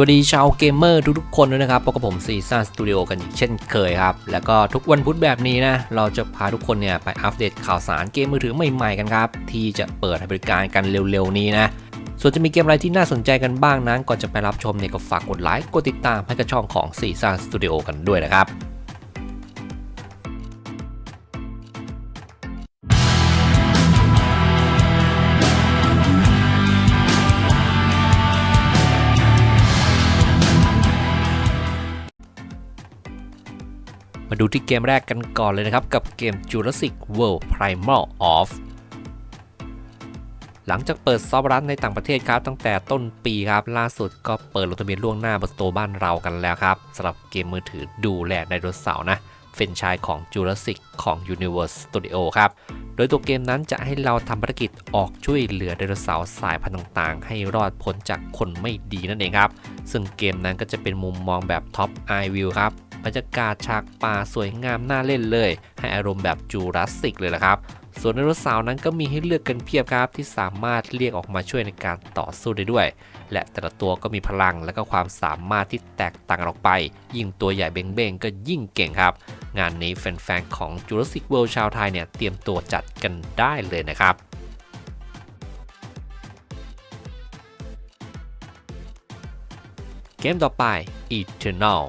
วัสดีชาวเกมเมอร์ทุกๆคนด้วยนะครับพบกับผมซีซ่าสตูดิโอกันอีกเช่นเคยครับ แล้วก็ทุกวันพุธแบบนี้นะ เราจะพาทุกคนเนี่ยไปอัปเดตข่าวสารเกมมือถือใหม่ๆกันครับ ที่จะเปิดให้บริการกันเร็วๆนี้นะ ส่วนจะมีเกมอะไรที่น่าสนใจกันบ้างนั้น ก่อนจะไปรับชมเนี่ยก็ฝากกดไลค์ กดติดตามให้กับช่องของซีซ่าสตูดิโอกันด้วยนะครับ ดูที่เกมแรกกันก่อนเลยนะครับ กับเกม Jurassic World Primal Off หลังจากเปิดซอฟต์รันในต่างประเทศครับตั้งแต่ต้นปีครับล่าสุดก็เปิดลงทะเบียนล่วงหน้าบนสโตร์บ้านเรากันแล้วครับสำหรับเกมมือถือดูแลไดโนเสาร์นะเฟนชายของ Jurassic ของ Universe Studio ครับ โดยตัวเกมนั้นจะให้เราทำภารกิจออกช่วยเหลือไดโนเสาร์สายพันธุ์ต่างๆ ให้รอดพ้นจากคนไม่ดีนั่นเองครับ ซึ่งเกมนั้นก็จะเป็นมุมมองแบบท็อปไอวิวครับ บรรยากาศฉากป่าสวยงามน่าเล่นเลย ให้อารมณ์แบบจูราสสิกเลยละครับส่วนไดโนเสาร์นั้นก็มีให้เลือกกันเพียบครับ ที่สามารถเรียกออกมาช่วยในการต่อสู้ได้ด้วย และแต่ละตัวก็มีพลังและก็ความสามารถที่แตกต่างออกไป ยิ่งตัวใหญ่เบ้งๆ ก็ยิ่งเก่งครับ งานนี้แฟนๆของ Jurassic World ชาวไทยเนี่ย เตรียมตัวจัดกันได้เลยนะครับเกมต่อไป Eternal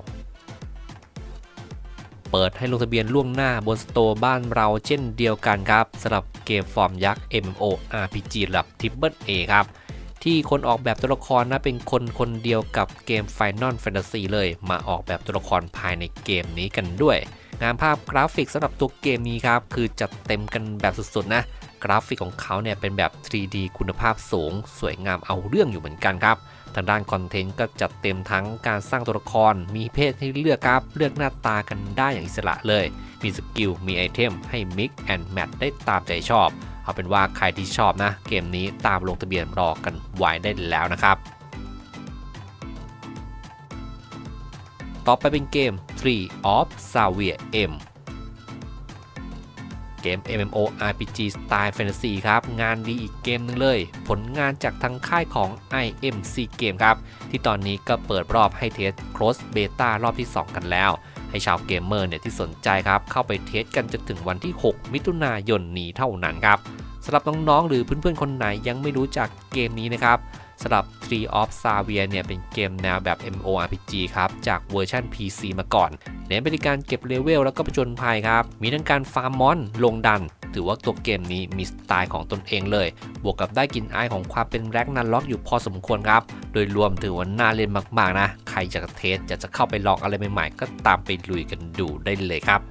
ปิดให้ลงทะเบียนล่วงหน้าบนสโตร์บ้านเราเช่นเดียวกันครับสำหรับเกมฟอร์มยักษ์ MMO RPG ระดับ Triple A ครับที่คนออกแบบตัวละครนะเป็นคนคนเดียวกับเกม Final Fantasy เลยมาออกแบบตัวละครภายในเกมนี้กันด้วย งานภาพกราฟิกสำหรับตัวเกมนี้ครับ คือจัดเต็มกันแบบสุดๆนะ กราฟิกของเขาเนี่ยเป็นแบบ 3D คุณภาพสูง สวยงามเอาเรื่องอยู่เหมือนกันครับ ทางด้านคอนเทนต์ก็จัดเต็มทั้งการสร้างตัวละคร มีเพศให้เลือกครับ เลือกหน้าตากันได้อย่างอิสระเลย มีสกิล มีไอเทม ให้ Mix and Match ได้ตามใจชอบ เอาเป็นว่าใครที่ชอบนะ เกมนี้ตามลงทะเบียนรอกันไว้ได้แล้วนะครับ ต่อไปเป็นเกม Tree of Savia M เกม MMO RPG สไตล์แฟนตาซีครับ งานดีอีกเกมหนึงเลย ผลงานจากทางค่ายของ IMC Game ครับ ที่ตอนนี้ก็เปิดรอบให้เทส Cross Beta รอบที่ 2 กันแล้ว ให้ชาวเกมเมอร์เนี่ยที่สนใจครับ เข้าไปเทสกันจนถึงวันที่ 6 มิถุนายนนี้เท่านั้นครับสำหรับน้องๆหรือเพื่อนๆคนไหนยังไม่รู้จักเกมนี้นะครับ สำหรับ Tree of Savia เนี่ยเป็นเกมแนวแบบ MO RPG ครับ จากเวอร์ชัน PC มาก่อนเน้นไปที่การเก็บเลเวลแล้วก็ประจนภัยครับ มีทั้งการฟาร์มมอนลงดัน ถือว่าตัวเกมนี้มีสไตล์ของตนเองเลย บวกกับได้กลินอายของความเป็นแร็กนันล็อกอยู่พอสมควรครับ โดยรวมถือว่าน่าเล่นมากๆนะ ใครจะเทสจะจะเข้าไปลองอะไรใหม่ๆ ก็ตามไปลุยกันดูได้เลยครับ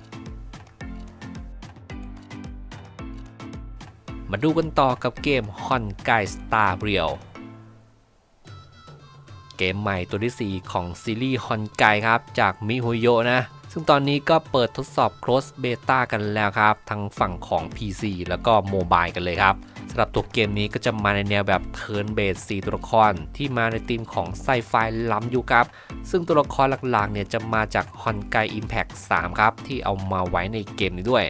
มาดูกันต่อกับเกม h o n g a i Star Real เกมใหม่ตัวที่ 4 ของซีรีส์ฮอนไกครับ จากมิโฮโยนะ ซึ่งตอนนี้ก็เปิดทดสอบ Cross Beta กันแล้วครับ ทั้งฝั่งของ PC แล้วก็โมบายกันเลยครับสำหรับตัวเกมนี้ก็จะมาในแนวแบบเทิร์นเบส4ตัวละคร ที่มาในธีมของไซไฟล้ำอยุคครับ ซึ่งตัวละครหลักๆเนี่ยจะมาจากฮอนไก Impact 3 ครับ ที่เอามาไว้ในเกมนี้ด้วย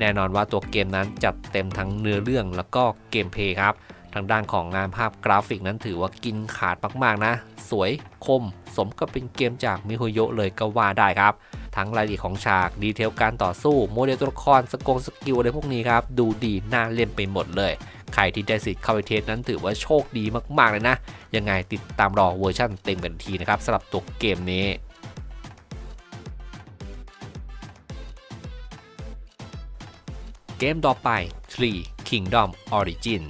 แน่นอนว่าตัวเกมนั้นจัดเต็มทั้งเนื้อเรื่องแล้วก็เกมเพย์ครับ ทางด้านของงานภาพกราฟิกนั้นถือว่ากินขาดมากๆนะ สวยคม สมกับเป็นเกมจากมิโฮโยะเลยก็ว่าได้ครับ ทั้งรายละเอียดของฉากดีเทลการต่อสู้โมเดลตัวละครสกงสกิลอะไรพวกนี้ครับ ดูดีน่าเล่นไปหมดเลยใครที่ได้สิทธิ์เข้าไปเทสนั้นถือว่าโชคดีมากๆเลยนะ ยังไงติดตามรอเวอร์ชั่นเต็มกันทีนะครับสำหรับตัวเกมนี้เกมต่อไป Tree Kingdom Origin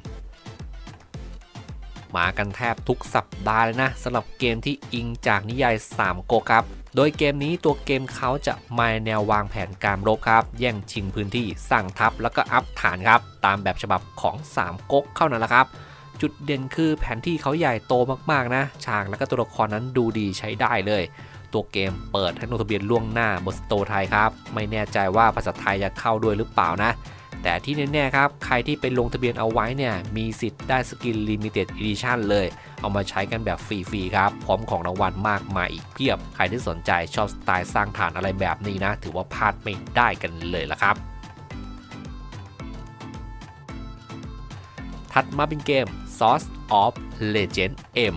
มากันแทบทุกสัปดาห์เลยนะสำหรับเกมที่อิงจากนิยาย3ก๊กครับ โดยเกมนี้ตัวเกมเขาจะมาแนววางแผนการรบครับ แย่งชิงพื้นที่สร้างทัพแล้วก็อัพฐานครับ ตามแบบฉบับของ 3 ก๊กเข้านั่นแหละครับ จุดเด่นคือแผนที่เขาใหญ่โตมากๆนะฉากแล้วก็ตัวละครนั้นดูดีใช้ได้เลยตัวเกมเปิดให้ลงทะเบียนล่วงหน้าบนสโตไทยครับ ไม่แน่ใจว่าภาษาไทยจะเข้าด้วยหรือเปล่านะ แต่ที่แน่ๆครับ ใครที่ไปลงทะเบียนเอาไว้เนี่ย มีสิทธิ์ได้สกิน Limited Edition เลย เอามาใช้กันแบบฟรีๆครับ พร้อมของรางวัลมากมายอีกเพียบ ใครที่สนใจชอบสไตล์สร้างฐานอะไรแบบนี้นะ ถือว่าพลาดไม่ได้กันเลยละครับถัดมาเป็นเกม Source of Legend M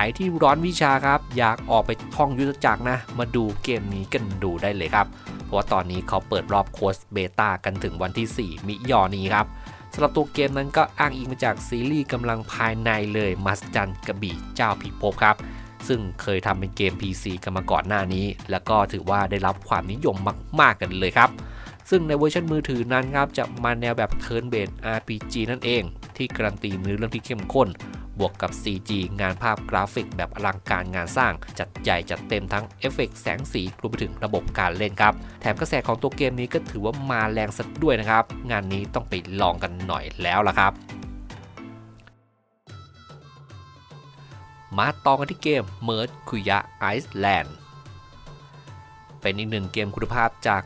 ใครที่ร้อนวิชาครับ อยากออกไปท่องยุทธจักรนะ มาดูเกมนี้กันดูได้เลยครับ เพราะว่าตอนนี้เขาเปิดรอบโค้ชเบต้ากันถึงวันที่ 4 มิยอนี้ครับสำหรับตัวเกมนั้นก็อ้างอิงมาจากซีรีส์กำลังภายในเลยมัสจันกระบี่เจ้าพิภพครับ ซึ่งเคยทำเป็นเกม PC กันมาก่อนหน้านี้ แล้วก็ถือว่าได้รับความนิยมมาก ๆ กันเลยครับซึ่งในเวอร์ชันมือถือนั้นครับจะมาแนวแบบ Turn Based RPG นั่นเอง ที่การันตีเนื้อเรื่องที่เข้มข้น บวกกับ CG งานภาพกราฟิกแบบอลังการงานสร้าง จัดใหญ่จัดเต็มทั้งเอฟเฟกต์แสงสีรวมไปถึงระบบการเล่นครับ แถมกระแสของตัวเกมนี้ก็ถือว่ามาแรงสัดด้วยนะครับ งานนี้ต้องไปลองกันหน่อยแล้วล่ะครับมาต่อกันที่เกม Merge คุยะ Iceland เป็นอีกหนึ่งเกมคุณภาพจาก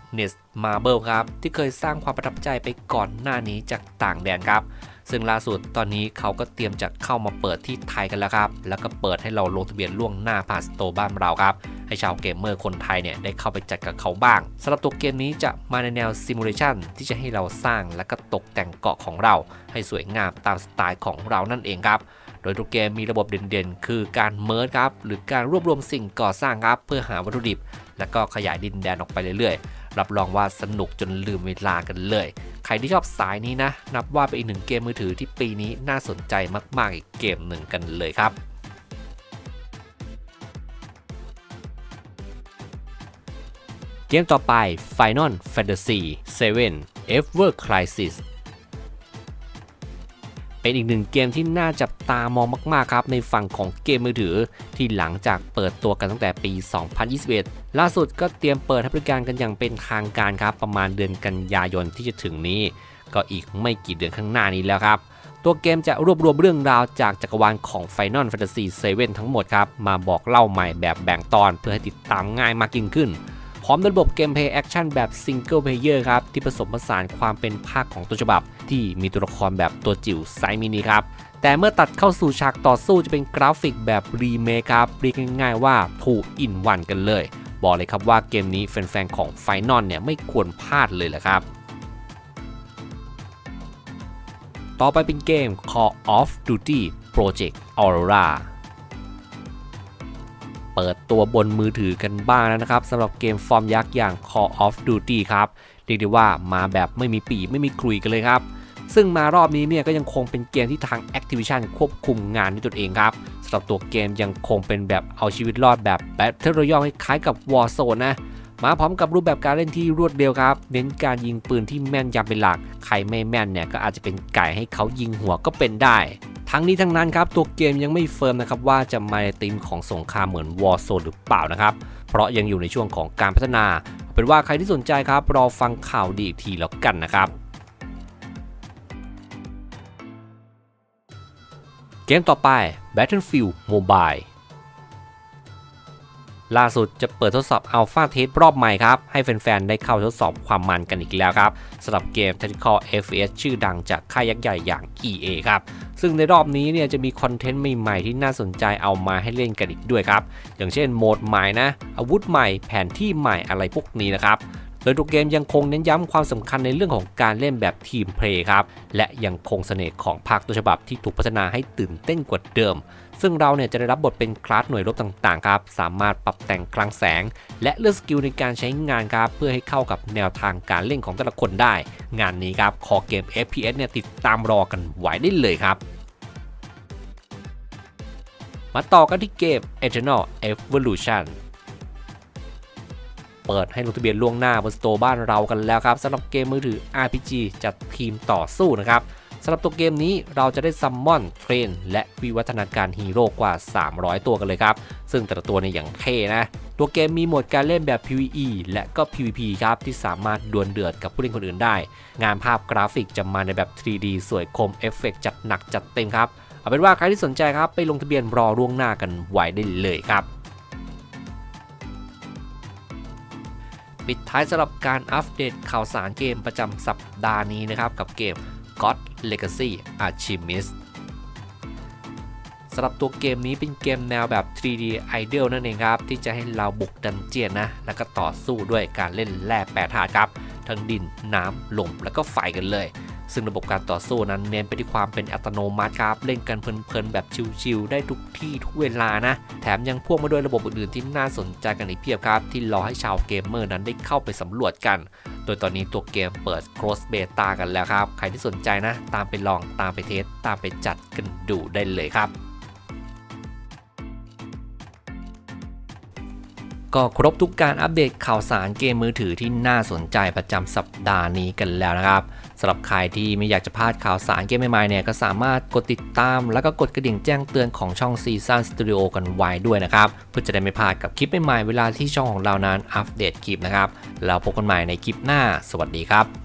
n e s Marble ครับ ที่เคยสร้างความประทับใจไปก่อนหน้านี้จากต่างแดนครับ ซึ่งล่าสุดตอนนี้เขาก็เตรียมจะเข้ามาเปิดที่ไทยกันแล้วครับ แล้วก็เปิดให้เราลงทะเบียนล่วงหน้าผ่านสโตร์บ้านเราครับ ให้ชาวเกมเมอร์คนไทยเนี่ยได้เข้าไปจัดกับเขาบ้างสำหรับตัวเกมนี้จะมาในแนวซิมูเลชันที่จะให้เราสร้างและก็ตกแต่งเกาะของเรา ให้สวยงามตามสไตล์ของเรานั่นเองครับโดยตัวเกมมีระบบเด่นๆ คือการเมิร์ครับ หรือการรวบรวมสิ่งก่อสร้างครับ เพื่อหาวัตถุดิบ และก็ขยายดินแดนออกไปเรื่อย รับรองว่าสนุกจนลืมเวลากันเลย ใครที่ชอบสายนี้นะ นับว่าเป็นอีกหนึ่งเกมมือถือที่ปีนี้น่าสนใจมาก ๆ อีกเกมหนึ่งกันเลยครับเกมต่อไป Final Fantasy 7 Ever Crisis เป็นอีกหนึ่งเกมที่น่าจับตามองมากๆครับในฝั่งของเกมมือถือ ที่หลังจากเปิดตัวกันตั้งแต่ปี 2021 ล่าสุดก็เตรียมเปิดให้บริการกันอย่างเป็นทางการครับ ประมาณเดือนกันยายนที่จะถึงนี้ ก็อีกไม่กี่เดือนข้างหน้านี้แล้วครับ ตัวเกมจะรวบรวมเรื่องราวจากจักรวาลของ Final Fantasy 7ทั้งหมดครับมาบอกเล่าใหม่แบบแบ่งตอนเพื่อให้ติดตามง่ายมากยิ่งขึ้น พร้อมด้วยระบบเกมเพลย์แอคชั่นแบบซิงเกิลเพลเยอร์ครับ ที่ผสมผสานความเป็นภาคของต้นฉบับ ที่มีตัวละครแบบตัวจิ๋วไซมินิครับแต่เมื่อตัดเข้าสู่ฉากต่อสู้จะเป็นกราฟิกแบบรีเมคครับเรียกง่ายๆว่าผูอินวันกันเลย บอกเลยครับว่าเกมนี้แฟนๆของไฟนอลเนี่ยไม่ควรพลาดเลยแหละครับ ต่อไปเป็นเกม Call of Duty Project Aurora เปิดตัวบนมือถือกันบ้างแล้วนะครับสำหรับเกมฟอร์มยักษ์อย่าง Call of Duty ครับเรียกได้ว่ามาแบบไม่มีปีไม่มีคลุยกันเลยครับ ซึ่งมารอบนี้เนี่ยก็ยังคงเป็นเกมที่ทาง Activision ควบคุมงานด้วยตัวเองครับสำหรับตัวเกมยังคงเป็นแบบเอาชีวิตรอดแบบ Battle Royale คล้ายกับ Warzone นะมาพร้อมกับรูปแบบการเล่นที่รวดเร็วครับ เน้นการยิงปืนที่แม่นยำเป็นหลัก ใครไม่แม่นเนี่ยก็อาจจะเป็นไก่ให้เขายิงหัวก็เป็นได้ ทั้งนี้ทั้งนั้นครับตัวเกมยังไม่เฟิร์มนะครับว่าจะมาในธีมของสงครามเหมือน Warzone หรือเปล่านะครับ เพราะยังอยู่ในช่วงของการพัฒนา เป็นว่าใครที่สนใจครับรอฟังข่าวดีอีกทีแล้วกันนะครับเกมต่อไป Battlefield Mobile ล่าสุดจะเปิดทดสอบ Alpha Test รอบใหม่ครับ ให้แฟนๆ ได้เข้าทดสอบความมันกันอีกแล้วครับสำหรับเกม Tactical FPS ชื่อดังจากค่ายยักษ์ใหญ่อย่าง EA ครับ ซึ่งในรอบนี้เนี่ยจะมีคอนเทนต์ใหม่ๆ ที่น่าสนใจเอามาให้เล่นกันอีกด้วยครับ อย่างเช่นโหมดใหม่นะ อาวุธใหม่แผนที่ใหม่อะไรพวกนี้นะครับ โดยตัวเกมยังคงเน้นย้ำความสำคัญในเรื่องของการเล่นแบบทีมเพลย์ครับ และยังคงเสน่ห์ของภาคต้นฉบับที่ถูกพัฒนาให้ตื่นเต้นกว่าเดิม ซึ่งเราเนี่ยจะได้รับบทเป็นคลาสหน่วยรบต่างๆครับ สามารถปรับแต่งคลังแสง และเลือกสกิลในการใช้งานครับ เพื่อให้เข้ากับแนวทางการเล่นของแต่ละคนได้ งานนี้ครับคอเกม FPS เนี่ยติดตามรอกันไว้ได้เลยครับมาต่อกันที่เกม Eternal Evolution เปิดให้ลงทะเบียนล่วงหน้าบนสโตร์บ้านเรากันแล้วครับสำหรับเกมมือถือ RPG จัดทีมต่อสู้นะครับสำหรับตัวเกมนี้เราจะได้ซัมมอนเทรนและวิวัฒนาการฮีโร่กว่า 300 ตัวกันเลยครับ ซึ่งแต่ละตัวในอย่างเท่นะ ตัวเกมมีโหมดการเล่นแบบ PVE และก็ PVP ครับที่สามารถดวลเดือดกับผู้เล่นคนอื่นได้ งานภาพกราฟิกจะมาในแบบ 3D สวยคมเอฟเฟกต์จัดหนักจัดเต็มครับ เอาเป็นว่าใครที่สนใจครับไปลงทะเบียนรอล่วงหน้ากันไว้ได้เลยครับ ปิดท้ายสำหรับการอัปเดตข่าวสารเกมประจำสัปดาห์นี้นะครับ กับเกม God Legacy Archimist สำหรับตัวเกมนี้เป็นเกมแนวแบบ 3D Idol นั่นเองครับ ที่จะให้เราบุกดันเจียนนะ แล้วก็ต่อสู้ด้วยการเล่นแร่แปรธาตุครับ ทั้งดิน น้ำลมแล้วก็ไฟกันเลย ซึ่งระบบการต่อสู้นั้นเน้นไปที่ความเป็นอัตโนมัติครับเล่นกันเพลินๆแบบชิลๆได้ทุกที่ทุกเวลานะ แถมยังพ่วงมาด้วยระบบอื่นๆที่น่าสนใจกันอีกเพียบครับ ที่รอให้ชาวเกมเมอร์นั้นได้เข้าไปสำรวจกัน โดยตอนนี้ตัวเกมเปิด cross beta กันแล้วครับ ใครที่สนใจนะ ตามไปลองตามไปเทสตามไปจัดกันดูได้เลยครับก็ครบทุกการอัปเดตข่าวสารเกมมือถือที่น่าสนใจประจำสัปดาห์นี้กันแล้วนะครับำหรับใครที่ไม่อยากจะพลาดข่าวสารเกมใหม่ๆเนี่ยก็สามารถกดติดตาม แล้วก็กดกระดิ่งแจ้งเตือนของช่อง Season Studio กันไว้ด้วยนะครับ เพื่อจะได้ไม่พลาดกับคลิปใหม่ๆเวลาที่ช่องของเรานั้นอัปเดตคลิปนะครับแล้วพบกันใหม่ในคลิปหน้า สวัสดีครับ